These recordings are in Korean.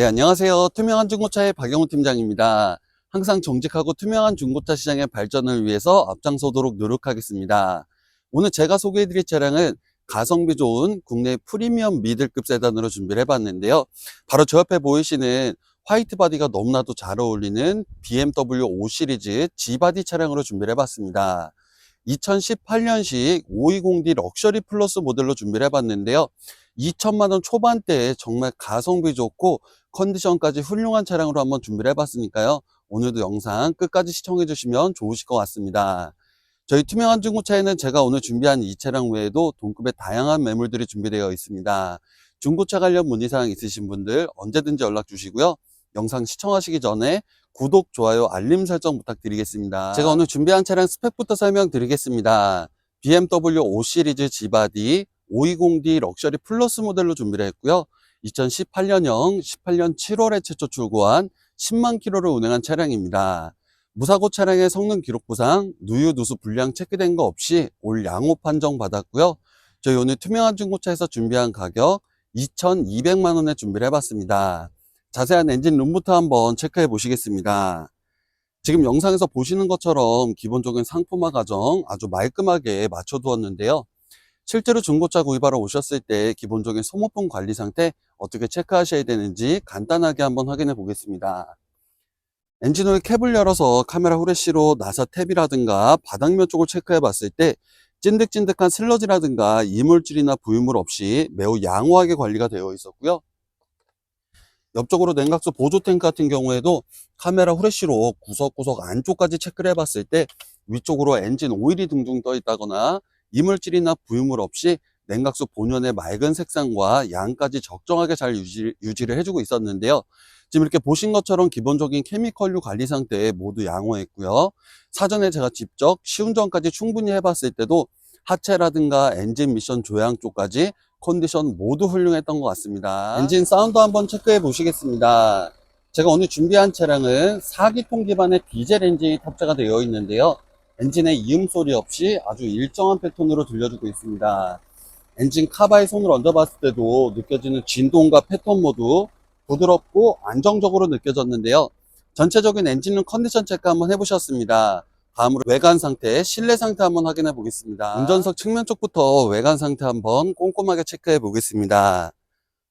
네, 안녕하세요. 투명한 중고차의 박영훈 팀장입니다. 항상 정직하고 투명한 중고차 시장의 발전을 위해서 앞장서도록 노력하겠습니다. 오늘 제가 소개해드릴 차량은 가성비 좋은 국내 프리미엄 미들급 세단으로 준비를 해봤는데요. 바로 저 옆에 보이시는 화이트 바디가 너무나도 잘 어울리는 BMW 5 시리즈 G바디 차량으로 준비를 해봤습니다. 2018년식 520D 럭셔리 플러스 모델로 준비를 해봤는데요. 2천만 원 초반대에 정말 가성비 좋고 컨디션까지 훌륭한 차량으로 한번 준비를 해봤으니까요. 오늘도 영상 끝까지 시청해 주시면 좋으실 것 같습니다. 저희 투명한 중고차에는 제가 오늘 준비한 이 차량 외에도 동급의 다양한 매물들이 준비되어 있습니다. 중고차 관련 문의사항 있으신 분들 언제든지 연락 주시고요. 영상 시청하시기 전에 구독, 좋아요, 알림 설정 부탁드리겠습니다. 제가 오늘 준비한 차량 스펙부터 설명드리겠습니다. BMW 5 시리즈 G바디 520D 럭셔리 플러스 모델로 준비를 했고요. 2018년형 18년 7월에 최초 출고한 10만 킬로를 운행한 차량입니다. 무사고 차량의 성능 기록부상 누유 누수 불량 체크된 거 없이 올 양호 판정 받았고요. 저희 오늘 투명한 중고차에서 준비한 가격 2,200만 원에 준비를 해봤습니다. 자세한 엔진 룸부터 한번 체크해 보시겠습니다. 지금 영상에서 보시는 것처럼 기본적인 상품화 과정 아주 말끔하게 맞춰 두었는데요. 실제로 중고차 구입하러 오셨을 때 기본적인 소모품 관리 상태 어떻게 체크하셔야 되는지 간단하게 한번 확인해 보겠습니다. 엔진오일 캡을 열어서 카메라 후레쉬로 나사 탭이라든가 바닥면 쪽을 체크해 봤을 때 찐득찐득한 슬러지라든가 이물질이나 부유물 없이 매우 양호하게 관리가 되어 있었고요. 옆쪽으로 냉각수 보조 탱크 같은 경우에도 카메라 후레쉬로 구석구석 안쪽까지 체크를 해봤을 때 위쪽으로 엔진 오일이 둥둥 떠 있다거나 이물질이나 부유물 없이 냉각수 본연의 맑은 색상과 양까지 적정하게 잘 유지, 유지를 해주고 있었는데요. 지금 이렇게 보신 것처럼 기본적인 케미컬류 관리 상태 모두 양호했고요. 사전에 제가 직접 시운전까지 충분히 해봤을 때도 하체라든가 엔진 미션 조향 쪽까지 컨디션 모두 훌륭했던 것 같습니다. 엔진 사운드 한번 체크해 보시겠습니다. 제가 오늘 준비한 차량은 4기통 기반의 디젤 엔진이 탑재가 되어 있는데요. 엔진의 이음 소리 없이 아주 일정한 패턴으로 들려주고 있습니다. 엔진 카바에 손을 얹어봤을 때도 느껴지는 진동과 패턴 모두 부드럽고 안정적으로 느껴졌는데요. 전체적인 엔진룸 컨디션 체크 한번 해보셨습니다. 다음으로 외관 상태, 실내 상태 한번 확인해 보겠습니다. 운전석 측면 쪽부터 외관 상태 한번 꼼꼼하게 체크해 보겠습니다.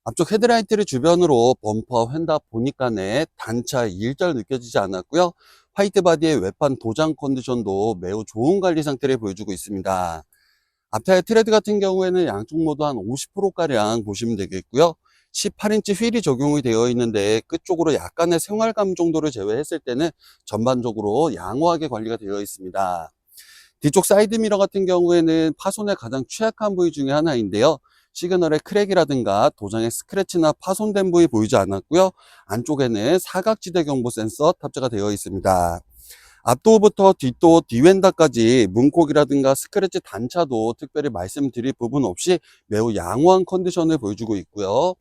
앞쪽 헤드라이트를 주변으로 범퍼, 휀다 보니까에 단차 일절 느껴지지 않았고요. 화이트 바디의 외판 도장 컨디션도 매우 좋은 관리 상태를 보여주고 있습니다. 앞타의 트레드 같은 경우에는 양쪽 모두 한 50%가량 보시면 되겠고요. 18인치 휠이 적용이 되어 있는데 끝쪽으로 약간의 생활감 정도를 제외했을 때는 전반적으로 양호하게 관리가 되어 있습니다. 뒤쪽 사이드미러 같은 경우에는 파손에 가장 취약한 부위 중에 하나인데요. 시그널의 크랙이라든가 도장의 스크래치나 파손된 부위 보이지 않았고요. 안쪽에는 사각지대 경보 센서 탑재가 되어 있습니다. 앞도어부터 뒷도어 뒤웬다까지 문콕이라든가 스크래치 단차도 특별히 말씀드릴 부분 없이 매우 양호한 컨디션을 보여주고 있고요.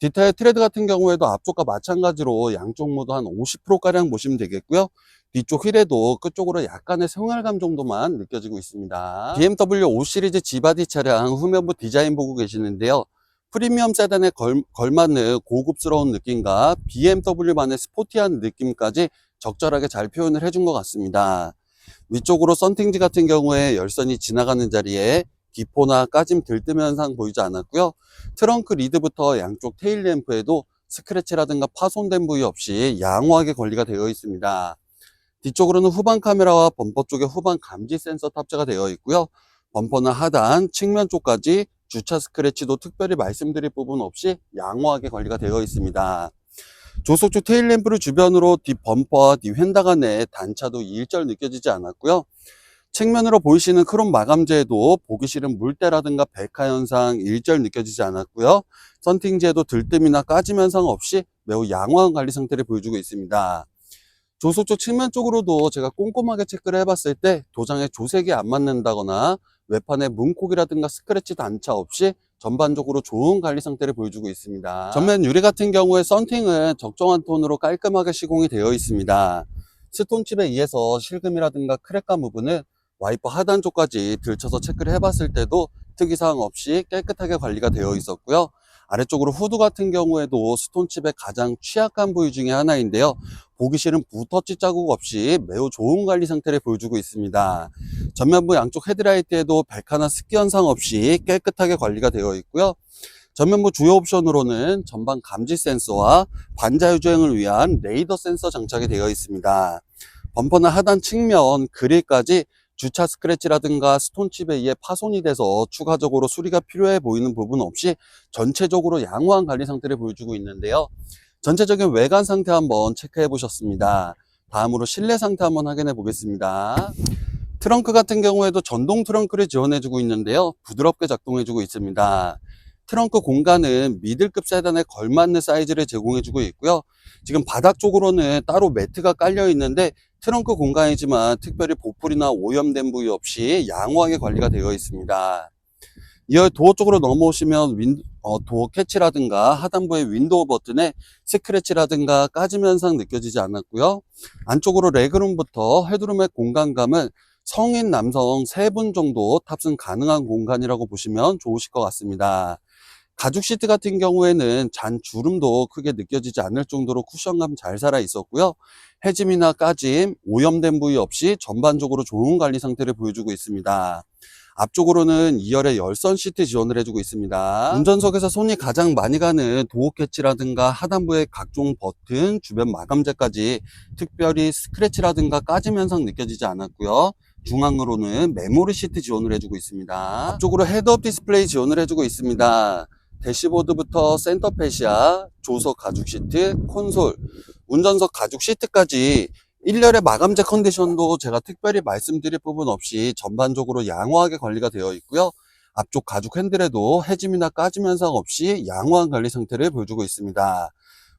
디타일 트레드 같은 경우에도 앞쪽과 마찬가지로 양쪽 모두 한 50%가량 보시면 되겠고요. 뒤쪽 휠에도 끝쪽으로 약간의 생활감 정도만 느껴지고 있습니다. BMW 5 시리즈 G바디 차량 후면부 디자인 보고 계시는데요. 프리미엄 세단에 걸, 걸맞는 고급스러운 느낌과 BMW만의 스포티한 느낌까지 적절하게 잘 표현을 해준 것 같습니다. 위쪽으로 썬팅지 같은 경우에 열선이 지나가는 자리에 기포나 까짐 들뜸 현상 보이지 않았고요. 트렁크 리드부터 양쪽 테일 램프에도 스크래치라든가 파손된 부위 없이 양호하게 관리가 되어 있습니다. 뒤쪽으로는 후방 카메라와 범퍼 쪽에 후방 감지 센서 탑재가 되어 있고요. 범퍼나 하단, 측면 쪽까지 주차 스크래치도 특별히 말씀드릴 부분 없이 양호하게 관리가 되어 있습니다. 조속 쪽 테일 램프를 주변으로 뒷 범퍼와 뒷 휀다 간의 단차도 일절 느껴지지 않았고요. 측면으로 보이시는 크롬 마감재에도 보기 싫은 물때라든가 백화 현상 일절 느껴지지 않았고요. 썬팅지에도 들뜸이나 까짐 현상 없이 매우 양호한 관리 상태를 보여주고 있습니다. 조속 쪽 측면 쪽으로도 제가 꼼꼼하게 체크를 해봤을 때 도장에 조색이 안 맞는다거나 외판에 문콕이라든가 스크래치 단차 없이 전반적으로 좋은 관리 상태를 보여주고 있습니다. 전면 유리 같은 경우에 썬팅은 적정한 톤으로 깔끔하게 시공이 되어 있습니다. 스톤칩에 의해서 실금이라든가 크랙감 부분은 와이퍼 하단 쪽까지 들쳐서 체크를 해봤을 때도 특이사항 없이 깨끗하게 관리가 되어 있었고요. 아래쪽으로 후드 같은 경우에도 스톤칩의 가장 취약한 부위 중에 하나인데요. 보기 싫은 붓터치 자국 없이 매우 좋은 관리 상태를 보여주고 있습니다. 전면부 양쪽 헤드라이트에도 벨카나 습기 현상 없이 깨끗하게 관리가 되어 있고요. 전면부 주요 옵션으로는 전방 감지 센서와 반자율 주행을 위한 레이더 센서 장착이 되어 있습니다. 범퍼나 하단 측면 그릴까지 주차 스크래치라든가 스톤칩에 의해 파손이 돼서 추가적으로 수리가 필요해 보이는 부분 없이 전체적으로 양호한 관리 상태를 보여주고 있는데요. 전체적인 외관 상태 한번 체크해 보셨습니다. 다음으로 실내 상태 한번 확인해 보겠습니다. 트렁크 같은 경우에도 전동 트렁크를 지원해 주고 있는데요. 부드럽게 작동해 주고 있습니다. 트렁크 공간은 미들급 세단에 걸맞는 사이즈를 제공해 주고 있고요. 지금 바닥 쪽으로는 따로 매트가 깔려 있는데 트렁크 공간이지만 특별히 보풀이나 오염된 부위 없이 양호하게 관리가 되어 있습니다. 이어 도어 쪽으로 넘어오시면 윈, 어, 도어 캐치라든가 하단부의 윈도우 버튼에 스크래치라든가 까짐 현상 느껴지지 않았고요. 안쪽으로 레그룸부터 헤드룸의 공간감은 성인 남성 3분 정도 탑승 가능한 공간이라고 보시면 좋으실 것 같습니다. 가죽 시트 같은 경우에는 잔 주름도 크게 느껴지지 않을 정도로 쿠션감 잘 살아 있었고요. 해짐이나 까짐, 오염된 부위 없이 전반적으로 좋은 관리 상태를 보여주고 있습니다. 앞쪽으로는 2열의 열선 시트 지원을 해주고 있습니다. 운전석에서 손이 가장 많이 가는 도어 캐치라든가 하단부의 각종 버튼, 주변 마감재까지 특별히 스크래치라든가 까짐 현상 느껴지지 않았고요. 중앙으로는 메모리 시트 지원을 해주고 있습니다. 앞쪽으로 헤드업 디스플레이 지원을 해주고 있습니다. 대시보드부터 센터 페시아, 조석 가죽 시트, 콘솔, 운전석 가죽 시트까지 1열의 마감재 컨디션도 제가 특별히 말씀드릴 부분 없이 전반적으로 양호하게 관리가 되어 있고요. 앞쪽 가죽 핸들에도 해짐이나 까짐 현상 없이 양호한 관리 상태를 보여주고 있습니다.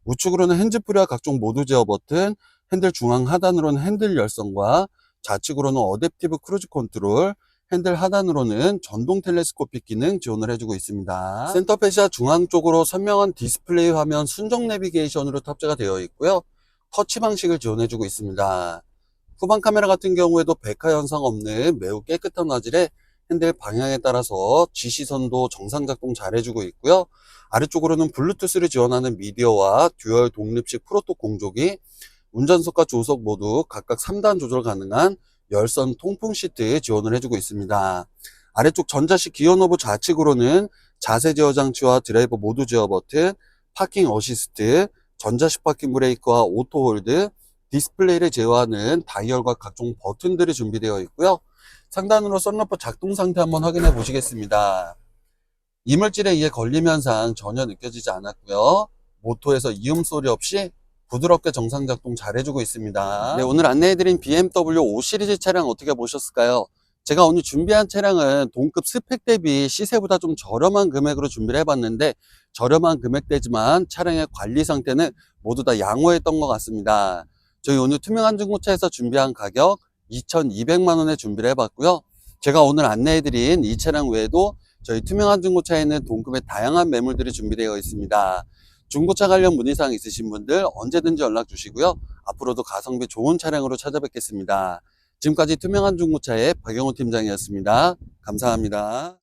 우측으로는 핸즈프리와 각종 모드 제어 버튼, 핸들 중앙 하단으로는 핸들 열선과 좌측으로는 어댑티브 크루즈 컨트롤, 핸들 하단으로는 전동 텔레스코픽 기능 지원을 해주고 있습니다. 센터 페시아 중앙 쪽으로 선명한 디스플레이 화면 순정 내비게이션으로 탑재가 되어 있고요. 터치 방식을 지원해주고 있습니다. 후방 카메라 같은 경우에도 백화 현상 없는 매우 깨끗한 화질에 핸들 방향에 따라서 G시선도 정상 작동 잘 해주고 있고요. 아래쪽으로는 블루투스를 지원하는 미디어와 듀얼 독립식 프로토 공조기, 운전석과 조석 모두 각각 3단 조절 가능한 열선 통풍 시트 지원을 해주고 있습니다. 아래쪽 전자식 기어 노브 좌측으로는 자세 제어 장치와 드라이버 모드 제어 버튼, 파킹 어시스트, 전자식 파킹 브레이크와 오토 홀드, 디스플레이를 제어하는 다이얼과 각종 버튼들이 준비되어 있고요. 상단으로 썬루프 작동 상태 한번 확인해 보시겠습니다. 이물질에 의해 걸림 현상 전혀 느껴지지 않았고요. 모토에서 이음 소리 없이 부드럽게 정상 작동 잘 해주고 있습니다. 네, 오늘 안내해드린 BMW 5 시리즈 차량 어떻게 보셨을까요? 제가 오늘 준비한 차량은 동급 스펙 대비 시세보다 좀 저렴한 금액으로 준비를 해봤는데 저렴한 금액대지만 차량의 관리 상태는 모두 다 양호했던 것 같습니다. 저희 오늘 투명한 중고차에서 준비한 가격 2,200만 원에 준비를 해봤고요. 제가 오늘 안내해드린 이 차량 외에도 저희 투명한 중고차에는 동급의 다양한 매물들이 준비되어 있습니다. 중고차 관련 문의사항 있으신 분들 언제든지 연락 주시고요. 앞으로도 가성비 좋은 차량으로 찾아뵙겠습니다. 지금까지 투명한 중고차의 박영호 팀장이었습니다. 감사합니다.